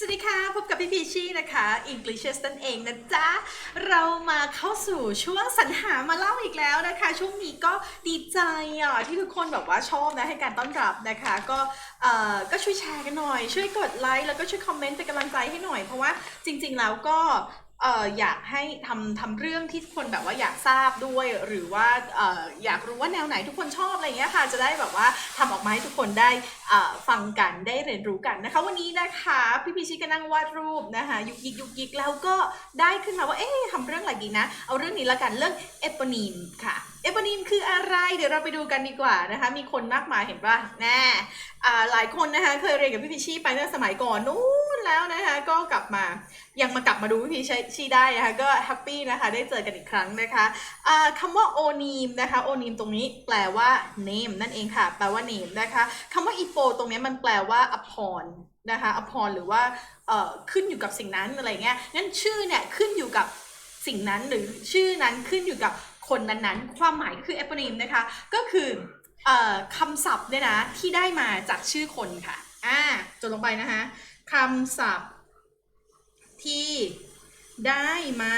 สวัสดีค่ะ พบกับพี่พีชี่นะคะ English นั่นเองนะจ๊ะ เรามาเข้าสู่ช่วงสรรหามาเล่าอีกแล้วนะคะ ช่วงนี้ก็ดีใจอะที่ทุกคนแบบว่าชอบนะให้การต้อนรับนะคะ ก็เอ่อก็ช่วยแชร์กันหน่อย ช่วยกดไลค์แล้วก็ช่วยคอมเมนต์เป็นกำลังใจให้หน่อย เพราะว่าจริงๆแล้วก็ เอ่ออยากให้ทำทำเรื่องที่ทุกคนแบบว่าอยากทราบด้วย หรือว่าเอ่ออยากรู้ว่าแนวไหนทุกคนชอบอะไรอย่างเงี้ยค่ะ จะได้แบบว่าทำออกมาให้ทุกคนได้เอ่อฟังกันได้เรียนรู้กันนะคะ วันนี้นะคะพี่พีชิก็นั่งวาดรูปนะคะยุกยิกยุกยิกแล้วก็ได้ขึ้นมาว่าเอ๊ะทำเรื่องอะไรดีนะ เอาเรื่องนี้ละกันเรื่องเอปโปนีมค่ะเอปโปนีมคืออะไรเดี๋ยวเราไปดูกันดีกว่านะคะมีคนมากมายเห็นป่ะแน่อ่าหลายคนนะคะเคยเรียนกับพี่พิชชี่ไปตั้งสมัยก่อนนู้น แล้วนะคะ ก็กลับมายังมากลับมาดูพี่พิชชี่ได้นะคะก็แฮปปี้นะคะ ได้เจอกันอีกครั้งนะคะอ่าคำว่าโอนีมนะคะโอนีมตรงนี้แปลว่า name นั่นเองค่ะ แปลว่า name นะคะคำว่าอีโปตรงนี้มันแปลว่าอภรนะคะอภรหรือว่าขึ้นอยู่กับสิ่งนั้นอะไรเงี้ยงั้นชื่อเนี่ยขึ้นอยู่กับสิ่งนั้นหรือชื่อนั้นขึ้นอยู่กับคนนั้นๆ ความหมายก็คือ eponym นะคะ ก็คืออคำศัพท์เนี่ยนะที่ได้มาจากชื่อคนค่ะ อ่าจดลงไปนะคะ คำศัพท์ที่ได้มา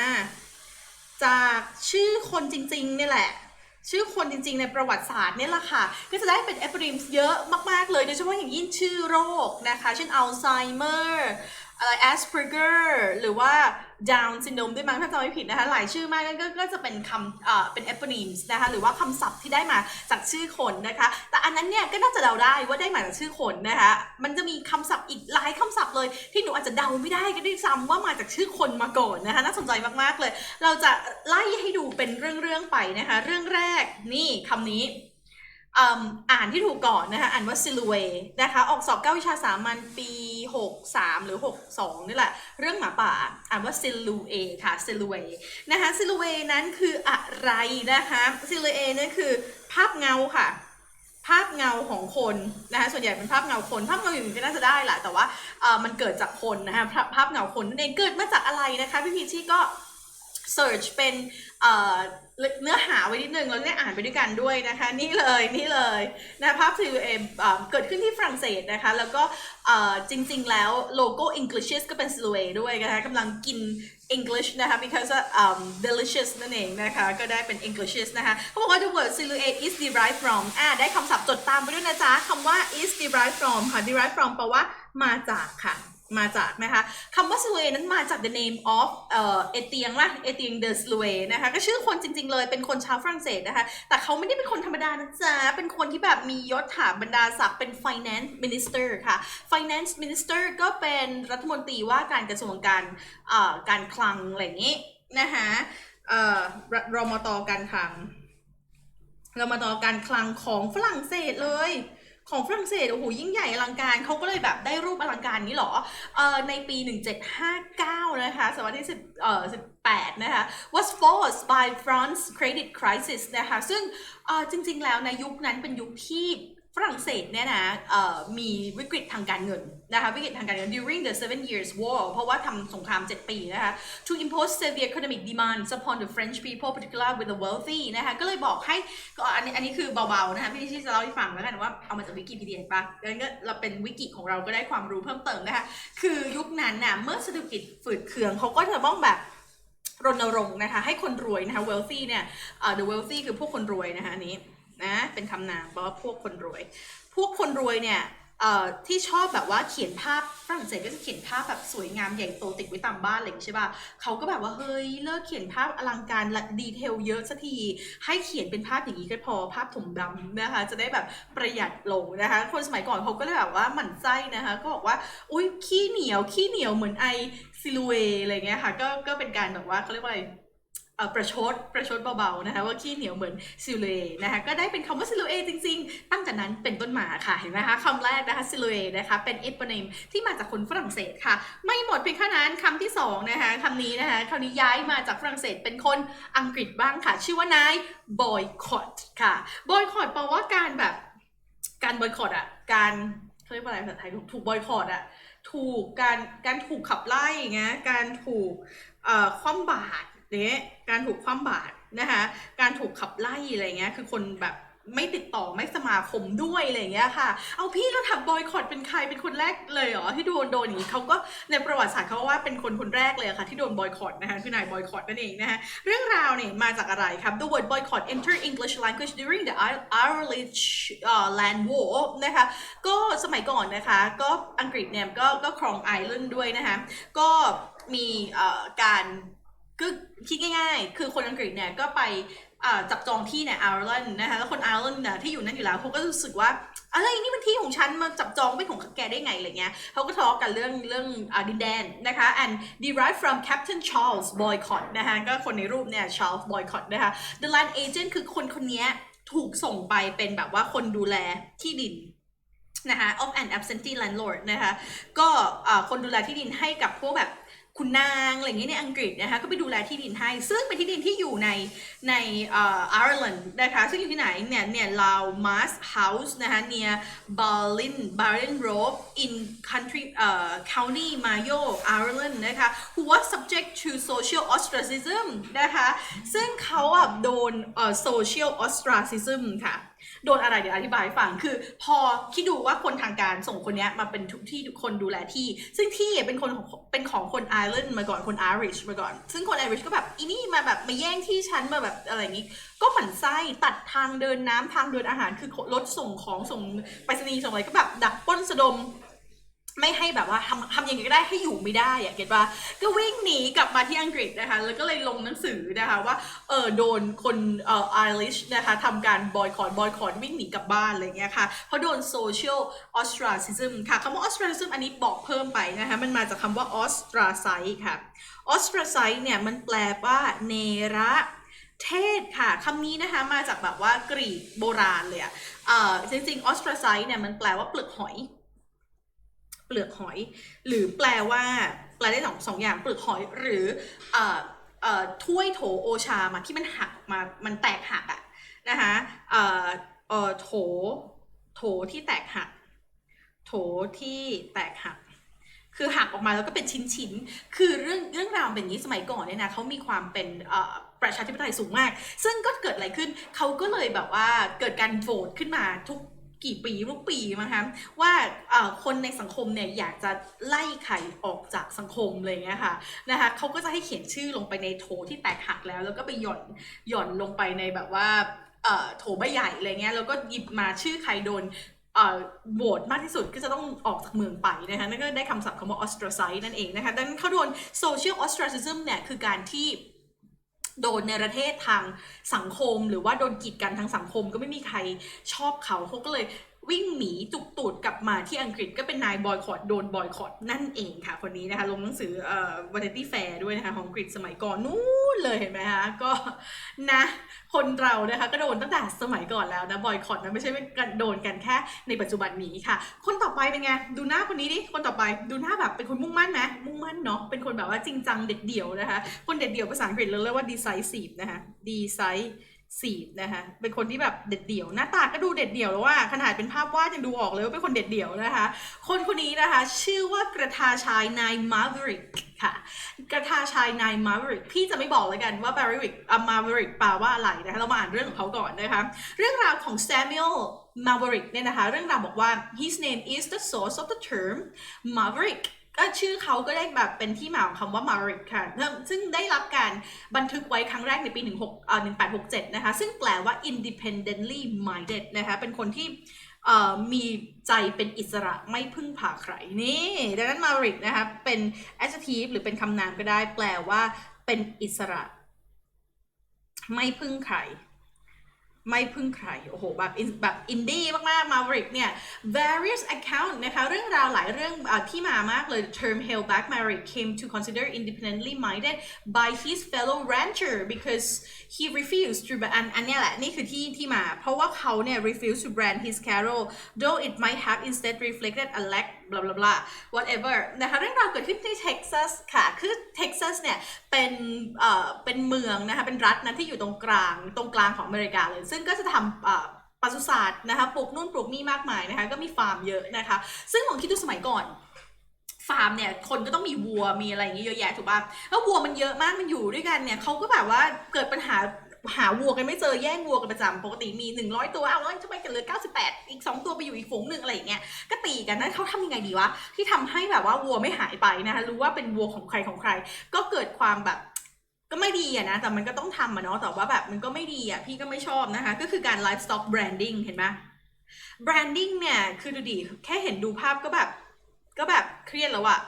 จากชื่อคนจริงๆนี่แหละ ชื่อคนจริงๆในประวัติศาสตร์นี่แหละค่ะ ก็จะได้เป็นแอปริมเยอะมากๆเลยโดยเฉพาะอย่างยิ่งชื่อโรคนะคะ เช่นอัลไซเมอร์อะไรแอสเพอร์เกอร์หรือว่า Down syndrome ด้วยมั้งถ้าจำไม่ผิดนะคะ หลายชื่อมากก็ก็จะเป็นคำเอ่อเป็นเอปริมนะคะ หรือว่าคำศัพท์ที่ได้มาจากชื่อคนนะคะ แต่อันนั้นเนี่ยก็น่าจะเดาได้ว่าได้มาจากชื่อคนนะคะ มันจะมีคำศัพท์อีกหลายคำศัพท์เลย ที่หนูอาจจะเดาไม่ได้ก็ได้ซ้ำว่ามาจากชื่อคนมาก่อนนะคะ น่าสนใจมากๆเลย เราจะไล่ให้ดูเป็นเรื่องๆไปนะคะ เรื่องแรกนี่คำนี้อ่านที่ถูกก่อนนะคะ อ่านว่า silhouette นะคะ ออกสอบเก้าวิชาสามัญปี 63 หรือ 62 นี่แหละ เรื่องหมาป่าอ่านว่า silhouette ค่ะ silhouette นะคะ silhouette นั้นคืออะไรนะคะ silhouette นั่นคือภาพเงาค่ะภาพเงาของคนนะคะส่วนใหญ่เป็นภาพเงาคน ภาพเงาอื่นก็น่าจะได้แหละแต่ว่ามันเกิดจากคนนะคะภาพภาพเงาคนนั่นเองเกิดมาจากอะไรนะคะพี่พีชี่ก็ search เป็นเนื้อหาไว้นิดนึงแล้วได้อ่านไปด้วยกันด้วยนะคะ นี่เลยนี่เลยนะภาพซีเอเกิดขึ้นที่ฝรั่งเศสนะคะ แล้วก็จริง ๆ แล้วโลโก้ English ก็เป็น silhouette ด้วยนะคะกำลังกิน English นะคะ because um, delicious นั่นเองนะคะ ก็ได้เป็น English นะคะเขาบอกว่า the word silhouette is derived from อ่าได้คำศัพท์จดตามไปด้วยนะจ๊ะคำว่า is derived from ค่ะ derived from แปลว่ามาจากค่ะ มาจากนะคะคำว่า s l u e นั้นมาจาก the name of เอ่อเอเตียงละเอเตียงเดอ s l u e นะคะก็ชื่อคนจริง ๆ เลยเป็นคนชาวฝรั่งเศสนะคะ แต่เขาไม่ได้เป็นคนธรรมดานะจ๊ะ เป็นคนที่แบบมียศถาบรรดาศักดิ์เป็น finance minister ค่ะ finance minister ก็เป็นรัฐมนตรีว่าการกระทรวงการเอ่อการคลังอะไรอย่างนี้นะคะเอ่อรมตการคลังรมตการคลังของฝรั่งเศสเลย ของฝรั่งเศสโอ้โหยิ่งใหญ่อลังการเขาก็เลยแบบได้รูปอลังการนี้หรอเอ่อในปี 1759 นะคะสมัยที่10เอ่อ18นะคะ was forced by France credit crisis นะคะซึ่งเอ่อจริงๆแล้วในยุคนั้นเป็นยุคที่ ฝรั่งเศสเนี่ยนะมีวิกฤตทางการเงินนะคะวิกฤตทางการเงิน during the Seven Years War เพราะว่าทำสงคราม 7 ปีนะคะ to impose severe economic demands upon the French people particularly with the wealthy นะคะก็เลยบอกให้ก็อันนี้อันนี้คือเบาๆนะคะพี่ที่จะเล่าให้ฟังแล้วกันว่าเอามาจากวิกิพีเดียปะงั้นก็เราเป็นวิกิของเราก็ได้ความรู้เพิ่มเติมนะคะคือยุคนั้นน่ะเมื่อเศรษฐกิจฝืดเคืองเขาก็จะต้องแบบรณรงค์นะคะให้คนรวยนะคะ wealthy เนี่ย the wealthy คือพวกคนรวยนะคะอัน นะเป็นคำนามแปลว่าพวกคนรวย พวกคนรวยเนี่ยที่ชอบแบบว่าเขียนภาพฝรั่งเศสก็จะเขียนภาพแบบสวยงามใหญ่โตติดไว้ตามบ้านอะไรอย่างใช่ป่ะเขาก็แบบว่าเฮ้ยเลิกเขียนภาพอลังการและดีเทลเยอะสักที ให้เขียนเป็นภาพอย่างนี้ก็พอภาพถมดำนะคะ จะได้แบบประหยัดลงนะคะ คนสมัยก่อนเขาก็เลยแบบว่าหมั่นไส้นะคะ ก็บอกว่าอุ้ยขี้เหนียวขี้เหนียวเหมือนไอซิลูเวอะไรเงี้ยค่ะก็ก็เป็นการแบบว่าเขาเรียกว่าอะไร ประชดประชดเบาๆนะคะว่าขี้เหนียวเหมือนซิลเอนะคะก็ได้เป็นคำว่าซิลเอจริง ๆ ตั้งแต่นั้นเป็นต้นมาค่ะเห็นไหมคะคำแรกนะคะซิลเอนะคะเป็นเอป o น m ที่มาจากคนฝรั่งเศสค่ะ ไม่หมดเพียงแค่นั้นคำที่สองนะคะคำนี้นะคะคำนี้ย้ายมาจากฝรั่งเศสเป็นคนอังกฤษบ้างค่ะ ชื่อว่านายบอยคอตค่ะบอยคอตแปลว่าการแบบการบอยคอตอะการเรียกว่าอะไรภาษาไทยถูกบอยคอตอะถูกการการถูกขับไล่อย่างเงี้ยการถูกคว่ำบาตร นี้ยการถูกคว่ำบาตรนะคะการถูกขับไล่อะไรเงี้ยคือคนแบบไม่ติดต่อไม่สมาคมด้วยอะไรเงี้ยค่ะ เอาพี่แล้วถามบอยคอตเป็นใครเป็นคนแรกเลยเหรอที่โดนโดนอย่างนี้เขาก็ในประวัติศาสตร์เขาว่าเป็นคนคนแรกเลยค่ะที่โดนบอยคอตนะคะคือนายบอยคอตนั่นเองนะคะเรื่องราวเนี่ยมาจากอะไรครับ The word boycott entered English language during the Irish uh, Land War นะคะก็สมัยก่อนนะคะ ก็อังกฤษเนี่ยก็ก็ครองไอร์แลนด์ด้วยนะคะก็มีการ ก็คิดง่ายๆ คือคนอังกฤษเนี่ยก็ไปจับจองที่ในไอร์แลนด์นะคะแล้วคนไอร์แลนด์น่ะที่อยู่นั่นอยู่แล้วเขาก็รู้สึกว่าอะไรนี่มันที่ของฉันมาจับจองเป็นของแกได้ไงอะไรเงี้ยเขาก็ทะเลาะกันเรื่องเรื่องดินแดนนะคะ and derived from Captain Charles Boycott นะคะก็คนในรูปเนี่ย Charles Boycott นะคะ the land agent คือคนคนนี้ถูกส่งไปเป็นแบบว่าคนดูแลที่ดิน นะคะ of an absentee landlord นะคะก็คนดูแลที่ดินให้กับพวกแบบคุณนางอะไรอย่างเงี้ยในอังกฤษนะคะก็ไปดูแลที่ดินให้ ซึ่งเป็นที่ดินที่อยู่ในในเอ่อไอร์แลนด์นะคะซึ่งอยู่ที่ไหนเนี่ยเนี่ยลาวมาสเฮาส์นะคะ near Berlin Berlin Road in country เอ่อ county Mayo Ireland นะคะ who was subject to social ostracism นะคะซึ่งเขาอะโดนเอ่อ social ostracism ค่ะ โดนอะไรเดี๋ยวอธิบายให้ฟังคือ พอคิดดูว่าคนทางการส่งคนนี้มาเป็นทุกที่คนดูแลที่ ซึ่งที่เป็นคนของเป็นของคนไอร์แลนด์มาก่อนคนไอริชมาก่อน ซึ่งคนไอริชก็แบบอีนี่มาแบบมาแย่งที่ฉันมาแบบอะไรอย่างงี้ ก็หมั่นไส้ตัดทางเดินน้ำทางเดินอาหารคือรถส่งของส่งไปรษณีย์ส่งอะไรก็แบบดักป้นสะดม ไม่ให้แบบว่าทำทำยังไงก็ได้ให้อยู่ไม่ได้อะเก็ตว่าก็วิ่งหนีกลับมาที่อังกฤษนะคะ แล้วก็เลยลงหนังสือนะคะว่าเออโดนคนเอ่อไอริชนะคะทำการบอยคอ t บอยคอ t วิ่งหนีกลับบ้านอะไรเงี้ยค่ะ เพราะโดน social ostracism ค่ะคำว่า ostracism อันนี้บอกเพิ่มไปนะคะ มันมาจากคำว่า ostracize ค่ะ ostracize เนี่ยมันแปลว่าเนระเทศค่ะคำนี้นะคะมาจากแบบว่ากรีกโบราณเลยอะเอ่อจริงๆ ostracize เนี่ยมันแปลว่าเปลือกหอย เปลือกหอย หรือแปลว่าแปลได้สองสองอย่างเปลือกหอยหรือเอ่อเอ่อถ้วยโถโอชามาที่มันหักมามันแตกหักอะนะคะเอ่อเอ่อโถโถที่แตกหัก โถที่แตกหักคือหักออกมาแล้วก็เป็นชิ้นๆ คือเรื่องเรื่องราวเป็นอย่างนี้สมัยก่อนเนี่ยนะเขามีความเป็นประชาธิปไตยสูงมาก ซึ่งก็เกิดอะไรขึ้น เขาก็เลยแบบว่าเกิดการโหวตขึ้นมาทุก กี่ปีทุกปีมั้งคะว่าคนในสังคมเนี่ยอยากจะไล่ใครออกจากสังคมเลยเงี้ยค่ะนะคะเขาก็จะให้เขียนชื่อลงไปในโถที่แตกหักแล้ว แล้วก็ไปหย่อนหย่อนลงไปในแบบว่าโถใบใหญ่อะไรเงี้ยแล้วก็หยิบมาชื่อใครโดนโหวตมากที่สุดก็จะต้องออกจากเมืองไปนะคะนั่นก็ได้คำศัพท์คำว่า ostracize นั่นเองนะคะดังนั้นเขาโดน social ostracism เนี่ยคือการที่ โดนในประเทศทางสังคมหรือว่าโดนกีดกันทางสังคมก็ไม่มีใครชอบเขาเขาก็เลย วิ่งหนีจุกตูดกลับมาที่อังกฤษก็เป็นนายบอยคอตโดนบอยคอตนั่นเองค่ะ คนนี้นะคะ ลงหนังสือเอ่อ Vanity Fair ด้วยนะคะของอังกฤษสมัยก่อนนู้นเลยเห็นไหมคะก็นะ คนเรานะคะก็โดนตั้งแต่สมัยก่อนแล้วนะบอยคอตนะไม่ใช่กันโดนกันแค่ในปัจจุบันนี้ค่ะ คนต่อไปเป็นไงดูหน้าคนนี้ดิคนต่อไปดูหน้าแบบเป็นคนมุ่งมั่นนะมุ่งมั่นเนาะเป็นคนแบบว่าจริงจังเด็ดเดี่ยวนะคะ คนเด็ดเดี่ยวภาษาอังกฤษเราเรียกว่า decisive นะคะ decisive สีนะคะเป็นคนที่แบบเด็ดเดี่ยว หน้าตาก็ดูเด็ดเดี่ยวแล้วว่าขนาดเป็นภาพวาดยังดูออกเลยว่าเป็นคนเด็ดเดี่ยวนะคะ คนคนนี้นะคะชื่อว่ากระทาชายนายมาร์วริกค่ะ กระทาชายนายมาร์วริกพี่จะไม่บอกเลยกันว่า b a r r i c อะมาร์วริกแปลว่าอะไรนะคะเรามาอ่านเรื่องของเขาก่อนนะคะเรื่องราวของ Samuel Maverick เนี่ยนะคะเรื่องราวบอกว่า his name is the source of the term Maverick ก็ชื่อเขาก็ได้แบบเป็นที่มาของคำว่า Maverick ค่ะซึ่งได้รับการบันทึกไว้ครั้งแรกในปี 16เอ่อ1867 นะคะ ซึ่งแปลว่า independently minded นะคะ เป็นคนที่เอ่อมีใจเป็นอิสระไม่พึ่งพาใครนี่ดังนั้น Maverick นะคะ เป็น adjective หรือเป็นคำนามก็ได้ แปลว่าเป็นอิสระ ไม่พึ่งใคร ไม่พึ่งใคร โอ้โห แบบแบบอินดี้มากๆ Maverick เนี่ย various account นะคะ เรื่องราวหลายเรื่องอที่มามากเลย term held back Maverick came to consider independently minded by his fellow rancher because he refused to อันอันนี้แหละ นี่คือที่ที่มา เพราะว่าเขาเนี่ย refused to brand his cattle though it might have instead reflected a lack blah blah blah whatever นะคะเรื่องราวเกิดขึ้นที่เท็กซัสค่ะ คือเท็กซัสเนี่ยเป็นเอ่อเป็นเมืองนะคะเป็นรัฐนะที่อยู่ตรงกลางตรงกลางของอเมริกาเลย ซึ่งก็จะทำเอ่อปศุสัตว์นะคะปลูกนู่นปลูกนี่มากมายนะคะก็มีฟาร์มเยอะนะคะ ซึ่งผมคิดดูสมัยก่อนฟาร์มเนี่ยคนก็ต้องมีวัวมีอะไรอย่างเงี้ยเยอะแยะถูกป่ะแล้ววัวมันเยอะมากมันอยู่ด้วยกันเนี่ยเขาก็แบบว่าเกิดปัญหา หาวัวกันไม่เจอแย่งวัวกันประจำปกติมี 100 ตัวเอาแล้วทำไมกันเหลือ 98 อีก 2 ตัวไปอยู่อีกฝูงหนึ่งอะไรอย่างเงี้ยก็ตีกันนั้นเขาทำยังไงดีวะที่ทำให้แบบว่าวัวไม่หายไปนะคะรู้ว่าเป็นวัวของใครของใคร ก็เกิดความแบบก็ไม่ดีอะนะ แต่มันก็ต้องทำอะเนาะแต่ว่าแบบมันก็ไม่ดีอะพี่ก็ไม่ชอบนะคะ ก็คือการ livestock branding เห็นไหม branding เนี่ย คือดูดิ แค่เห็นดูภาพก็แบบ ก็แบบเครียดแล้วอะ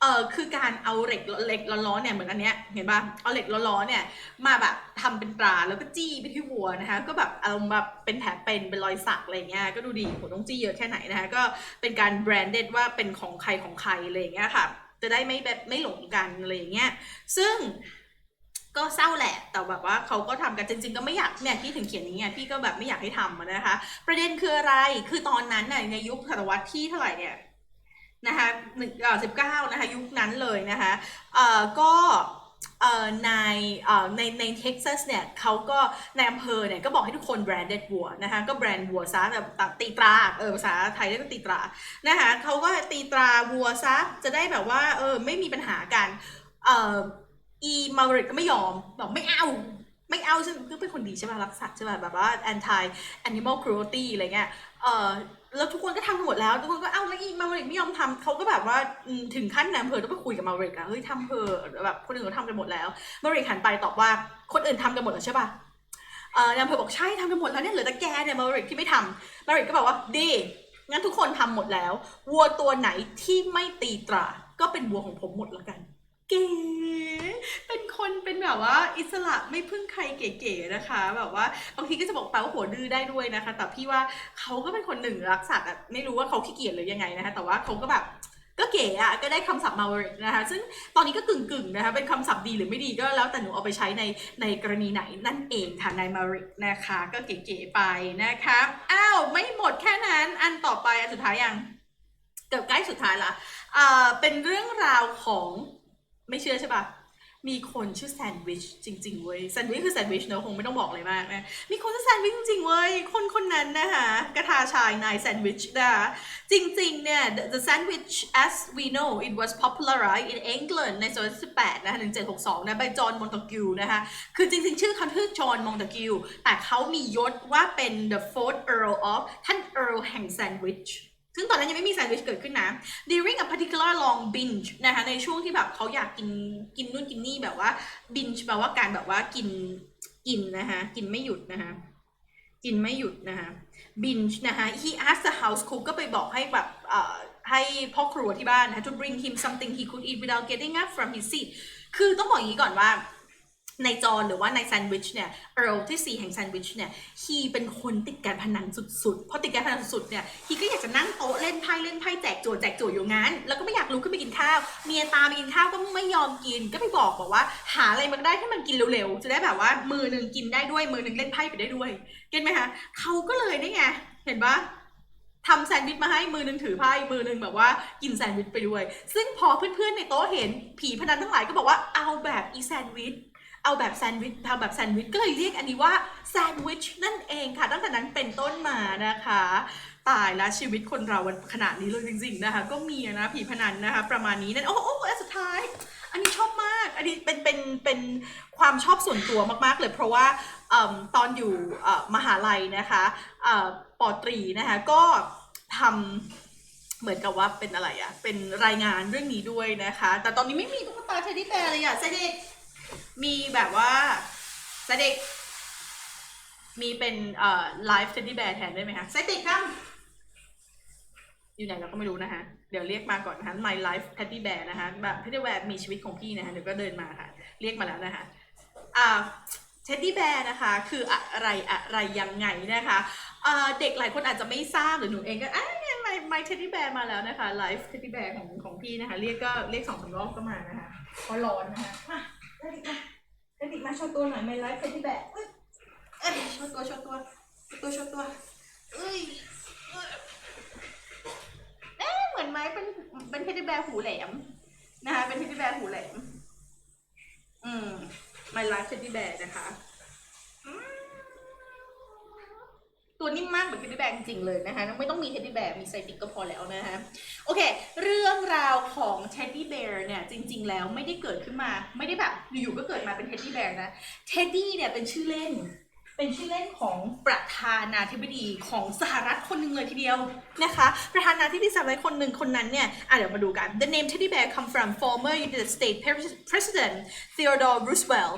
เออคือการเอาเหล็กเหล็กร้อนๆเนี่ยเหมือนอันเนี้ยเห็นปะเอาเหล็กร้อนๆเนี่ยมาแบบทำเป็นตราแล้วก็จี้ไปที่วัวนะคะ ก็แบบเอาแบบเป็นแผลเป็นเป็นรอยสักอะไรเงี้ยก็ดูดีโหต้องจี้เยอะแค่ไหนนะคะก็เป็นการ branded ว่าเป็นของใครของใครอะไรเงี้ยค่ะ จะได้ไม่แบบไม่หลงกันอะไรเงี้ยซึ่งก็เศร้าแหละ แต่แบบว่าเขาก็ทำกันจริง ๆ ก็ไม่อยากเนี่ยพี่ถึงเขียนอย่างนี้ไงพี่ก็แบบไม่อยากให้ทำนะคะ ประเด็นคืออะไรคือตอนนั้นน่ะในยุคศตวรรษที่เท่าไหร่เนี่ย นะคะหนึ่งอ่อสิบเก้านะคะยุคนั้นเลยนะคะเอ่อก็ในในในเท็กซัสเนี่ยเขาก็ในอำเภอเนี่ยก็บอกให้ทุกคน branded วัวนะคะก็แบรนด์วัวซะแบบตีตราเออภาษาไทยเรียกตีตรานะคะเขาก็ตีตราวัวซะจะได้แบบว่าเออไม่มีปัญหากันเอ่ออีมาริกก็ไม่ยอมบอกไม่เอาไม่เอาฉันก็เป็นคนดีใช่ป่ะรักสัตว์ใช่ป่ะแบบว่า anti animal cruelty อะไรเงี้ยเออ แล้วทุกคนก็ทำหมดแล้ว ทุกคนก็เอ้าแล้วอีมาริกไม่ยอมทำเขาก็แบบว่าถึงขั้นนายอำเภอต้องไปคุยกับมาริกอะเฮ้ยทำเถอแบบคนอื่นเขาทำกันหมดแล้ว มาริกหันไปตอบว่าคนอื่นทำกันหมดแล้วใช่ป่ะเออนายอำเภอบอกใช่ทำกันหมดแล้วเนี่ยเหลือแต่แกเนี่ยมาริกที่ไม่ทำมาริกก็บอกว่าดีงั้นทุกคนทำหมดแล้ววัวตัวไหนที่ไม่ตีตรา ก็เป็นวัวของผมหมดแล้วกันเก๋ คนเป็นแบบว่าอิสระไม่พึ่งใครเก๋ๆนะคะ แบบว่าบางทีก็จะบอกไปว่าหัวดื้อได้ด้วยนะคะ แต่พี่ว่าเขาก็เป็นคนหนึ่งรักสัตว์อะไม่รู้ว่าเขาขี้เกียจหรือยังไงนะคะ แต่ว่าเขาก็แบบก็เก๋อะก็ได้คำศัพท์มาวริกนะคะ ซึ่งตอนนี้ก็กึ่งๆนะคะเป็นคำศัพท์ดีหรือไม่ดีก็แล้วแต่หนูเอาไปใช้ในในกรณีไหนนั่นเองค่ะในมาริกนะคะ ก็เก๋ๆไปนะคะอ้าวไม่หมดแค่นั้นอันต่อไปอันสุดท้ายยังเกือบใกล้สุดท้ายละอ่าเป็นเรื่องราวของไม่เชื่อใช่ปะ มีคนชื่อแซนด์วิชจริงๆเว้ยแซนด์วิชคือแซนด์วิชเนอะคงไม่ต้องบอกอะไรมากนะมีคนชื่อแซนด์วิชจริงๆเว้ยคนคนนั้นนะคะกระทาชายนายแซนด์วิชนะคะจริงๆเนี่ย the, sandwich as we know it was popularized in England ในศตวรรษที่18นะคะ1762นะ by John Montagu นะคะคือจริงๆ ชื่อเขาชื่อ John Montagu แต่เขามียศว่าเป็น the fourth Earl of ท่าน Earl แห่งแซนด์วิช ซึ่งตอนนั้นยังไม่มีแซนด์วิชเกิดขึ้นนะ during a particular long binge นะคะในช่วงที่แบบเขาอยากกินกินนู่นกินนี่แบบว่า binge แปลว่าการแบบว่ากินกินนะคะกินไม่หยุดนะคะกินไม่หยุดนะคะ binge นะคะ he asked the house cook ก็ไปบอกให้แบบเอ่อให้พ่อครัวที่บ้านนะคะ to bring him something he could eat without getting up from his seat คือต้องบอกอย่างนี้ก่อนว่า ในจอนหรือว่าในแซนด์วิชเนี่ยเอ r ที่สี่แห่งแซนด์วิชเนี่ยฮีเป็นคนติดการพนันสุดๆ เพอติดการพนันสุดๆเนี่ยฮีก็อยากจะนั่งโต๊ะเล่นไพ่เล่นไพ่แจกจทย์แจกจทย์อยู่งั้น แล้วก็ไม่อยากลุกขึ้นไปกินข้าว เมียตามไปกินข้าวก็ไม่ยอมกิน ก็ไปบอกบอกว่า หาอะไรมาได้ให้มันกินเร็วๆ จะได้แบบว่ามือหนึ่งกินได้ด้วยมือหนึ่งเล่นไพ่ไปได้ด้วย เก็ตไหมคะเขาก็เลยนี่ไงเห็นปะทำแซนด์วิชมาให้มือหนึ่งถือไพ่มือหนึ่งแบบว่ากินแซนด์วิชไปด้วย ซึ่งพอเพื่อนๆในโต๊ะเห็นผีพนันทั้งหลายก็บอกว่าเอาแบบอีแซนด์วิช เอาแบบแซนด์วิชทำแบบแซนด์วิชก็เลยเรียกอันนี้ว่าแซนด์วิชนั่นเองค่ะ ตั้งแต่นั้นเป็นต้นมานะคะ ตายแล้วชีวิตคนเรามันขนาดนี้เลยจริงๆนะคะ ก็มีนะผีพนันนะคะ ประมาณนี้นั่นโอ้โหอันสุดท้าย อันนี้ชอบมาก อันนี้เป็นเป็นเป็นความชอบส่วนตัวมาก ๆ เลย เพราะว่าอตอนอยู่มหาลัยนะคะอ่อปอตรีนะคะก็ทำเหมือนกับว่าเป็นอะไรอะเป็นรายงานเรื่องนี้ด้วยนะคะ แต่ตอนนี้ไม่มีตุ๊กตาเทดดี้แบร์เลยอะเซเด็ก มีแบบว่าเซเด็ก มีเป็นเอ่อไลฟ์เทดดี้แบร์แทนได้ไหมคะเซเด็กครับอยู่ไหนเราก็ไม่รู้นะคะ เดี๋ยวเรียกมาก่อนนะคะ My Life Teddy Bear นะคะ แบบเทดดี้แบร์มีชีวิตของพี่นะคะ เดี๋ยวก็เดินมาค่ะ เรียกมาแล้วนะคะ อ่าเท็ดดี้แบร์นะคะ คืออะไรอะไรยังไงนะคะเอ่อเด็กหลายคนอาจจะไม่ทราบหรือหนูเองก็อะเนี่ย My My Teddy Bear มาแล้วนะคะ Life Teddy Bear ของของพี่นะคะ เรียกก็เรียกสองสามรอบก็มานะคะเพราะร้อนนะคะ กระดิกมาก็ดิมาโชว์ตัวหน่อย My Life Teddy Bear เอ้ยเอ้ยโชว์ตัวโชว์ตัวโชว์ตัวโชว์ตัวเอ้ยเอ้ยเอ๊ะเหมือนไหมเป็นเป็นเทดดี้แบร์หูแหลมนะคะเป็นเทดดี้แบร์หูแหลมอืมไม่ไลฟ์เทดดี้แบร์นะคะ มากเหมือนเทดดี้แบร์จริงๆเลยนะคะไม่ต้องมีเทดดี้แบร์มีไซติกก็พอแล้วนะคะโอเค เรื่องราวของเทดดี้แบร์เนี่ยจริง ๆ แล้วไม่ได้เกิดขึ้นมาไม่ได้แบบอยู่ๆก็เกิดมาเป็นเทดดี้แบร์นะเทดดี้เนี่ยเป็นชื่อเล่นเป็นชื่อเล่นของประธานาธิบดีของสหรัฐคนหนึ่งเลยทีเดียวนะคะ ประธานาธิบดีสหรัฐคนหนึ่งคนนั้นเนี่ยอะเดี๋ยวมาดูกัน The name teddy bear come from former United States President Theodore Roosevelt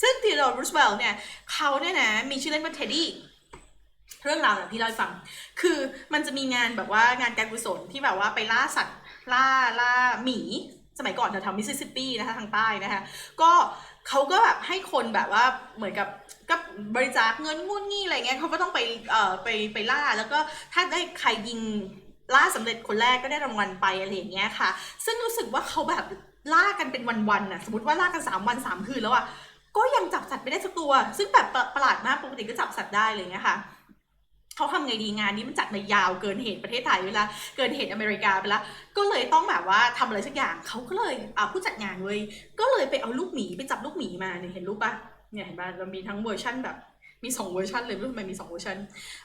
ซึ่ง Theodore Roosevelt เนี่ยเขาเนี่ยนะมีชื่อเล่นว่าเท็ดดี้ เรื่องราวเนี่ยพี่เล่าให้ฟัง คือมันจะมีงานแบบว่างานการกุศลที่แบบว่าไปล่าสัตว์ล่าล่าหมี สมัยก่อนแถวๆมิสซิสซิปปีนะคะทางใต้นะคะก็เขาก็แบบให้คนแบบว่าเหมือนกับก็บริจาคเงินงุ่นงี้อะไรเงี้ยเขาก็ต้องไปเอ่อไปไปล่าแล้วก็ถ้าได้ใครยิงล่าสำเร็จคนแรกก็ได้รางวัลไปอะไรอย่างเงี้ยค่ะ ซึ่งรู้สึกว่าเขาแบบล่ากันเป็นวันๆน่ะสมมติว่าล่ากันสามวันสามคืนแล้วอะก็ยังจับสัตว์ไม่ได้สักตัว ซึ่งแบบประหลาดมากปกติก็จับสัตว์ได้อะไรเลยนะคะ เขาทำไงดีงานนี้มันจัดมายาวเกินเหตุประเทศไทยเวลาเกินเหตุอเมริกาไปล้วก็เลยต้องแบบว่าทำอะไรสักอย่างเขาก็เลยอ่าผู้จัดงานเว้ยก็เลยไปเอาลูกหมีไปจับลูกหมีมาเนี่ยเห็นรูปปะเนี่ยเห็นปะเรามีทั้งเวอร์ชั่นแบบมีสองเวอร์ชันเลยไม่รู้ทำไมมีสองเวอร์ชัน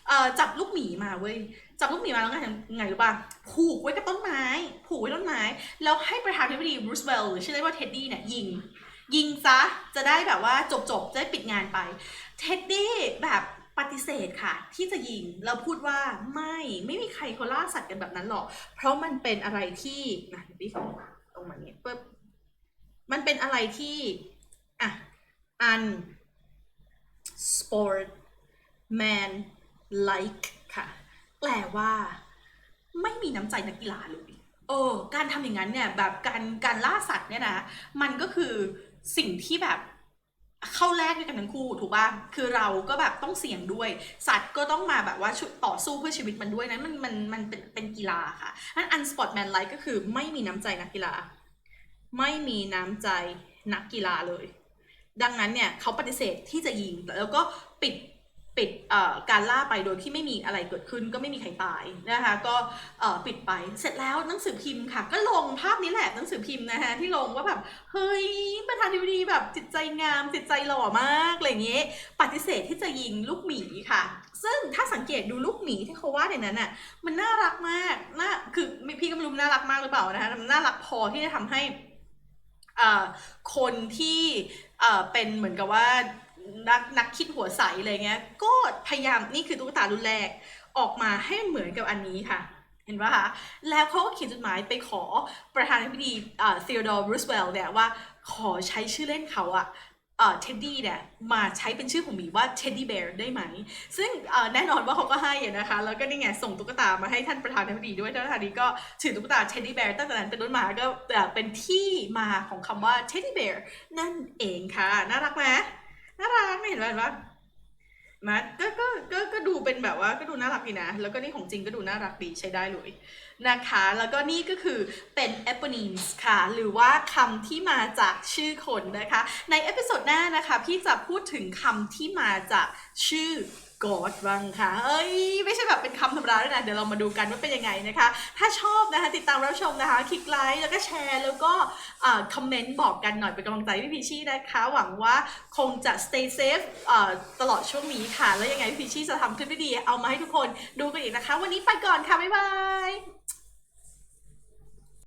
เอ่อจับลูกหมีมาเว้ยจับลูกหมีมาแล้วไงไงรู้ป่ะผูกไว้กับต้นไม้ ผูกไว้ต้นไม้ แล้วให้ประธานาธิบดีบรูซเวลล์หรือชื่อเล่นว่าเท็ดดี้เนี่ยยิง ยิงซะจะได้แบบว่าจบจบจะได้ปิดงานไปเท็ดดี้แบบ ปฏิเสธค่ะ ที่จะยิงแล้วพูดว่าไม่ไม่มีใครเขาล่าสัตว์กันแบบนั้นหรอก เพราะมันเป็นอะไรที่นะพี่ส่งตรงมาเนี่ยปึ๊บมันเป็นอะไรที่อะ un sport man like ค่ะ แปลว่า ไม่มีน้ำใจนักกีฬาเลยเออการทำอย่างนั้นเนี่ยแบบการการล่าสัตว์เนี่ยนะ มันก็คือสิ่งที่แบบ เข้าแลกด้วยกันทั้งคู่ถูกป่ะคือเราก็แบบต้องเสี่ยงด้วย สัตว์ก็ต้องมาแบบว่าต่อสู้เพื่อชีวิตมันด้วยนั้นมันมันมันเป็นเป็นกีฬาค่ะนั้นอันสปอร์ตแมนไลท์ก็คือไม่มีน้ำใจนักกีฬา ไม่มีน้ำใจนักกีฬาเลย ดังนั้นเนี่ยเขาปฏิเสธที่จะยิงแล้วก็ปิด ปิดการล่าไปโดยที่ไม่มีอะไรเกิดขึ้นก็ไม่มีใครตายนะคะก็ปิดไปเสร็จแล้วหนังสือพิมพ์ค่ะ ก็ลงภาพนี้แหละหนังสือพิมพ์นะคะที่ลงว่าแบบเฮ้ยประธานธิบดีแบบจิตใจงาม จิตใจหล่อมากอะไรเงี้ยปฏิเสธที่จะยิงลูกหมีค่ะ ซึ่งถ้าสังเกตดูลูกหมีที่เขาวาดในนั้นน่ะมันน่ารักมากน่าคือพี่ก็ไม่รู้มันน่ารักมากหรือเปล่านะคะมันน่ารักพอที่จะทำให้คนที่เป็นเหมือนกับว่า นักนักคิดหัวใสอะไรเงี้ย ก็พยายามนี่คือตุ๊กตารุ่นแรกออกมาให้เหมือนกับอันนี้ค่ะ เห็นปะคะ แล้วเขาก็เขียนจดหมายไปขอประธานาธิบดีเอ่อ Theodore Roosevelt เนี่ยว่าขอใช้ชื่อเล่นเขาอะเอ่อ Teddy เนี่ยมาใช้เป็นชื่อของหมีว่า Teddy Bear ได้ไหม ซึ่งแน่นอนว่าเขาก็ให้นะคะ แล้วก็นี่ไงส่งตุ๊กตามาให้ท่านประธานาธิบดีด้วยท่านประธานาธิบดีก็ถือตุ๊กตา Teddy Bear ตั้งแต่นั้นเป็นต้นมาก็เป็นที่มาของคำว่า Teddy Bear นั่นเองค่ะ น่ารักไหม น่ารักไม่เห็นไหมเห็นปะมาก็ก็ก็ก็ดูเป็นแบบว่าก็ดูน่ารักดีนะ แล้วก็นี่ของจริงก็ดูน่ารักดีใช้ได้เลยนะคะ แล้วก็นี่ก็คือเป็น eponyms ค่ะ หรือว่าคำที่มาจากชื่อคนนะคะ ในเอพิโซดหน้านะคะ พี่จะพูดถึงคำที่มาจากชื่อ กอดบ้างค่ะ เอ้ย ไม่ใช่แบบเป็นคำธรรมดาด้วยนะ เดี๋ยวเรามาดูกันว่าเป็นยังไงนะคะ ถ้าชอบนะคะติดตามรับชมนะคะ คลิกไลค์แล้วก็แชร์แล้วก็คอมเมนต์บอกกันหน่อยเป็นกำลังใจพี่พีชี่นะคะ หวังว่าคงจะ stay safe ตลอดช่วงนี้ค่ะ แล้วยังไงพี่พีชี่จะทำคลิปดีๆเอามาให้ทุกคนดูกันอีกนะคะ วันนี้ไปก่อนค่ะ บ๊ายบาย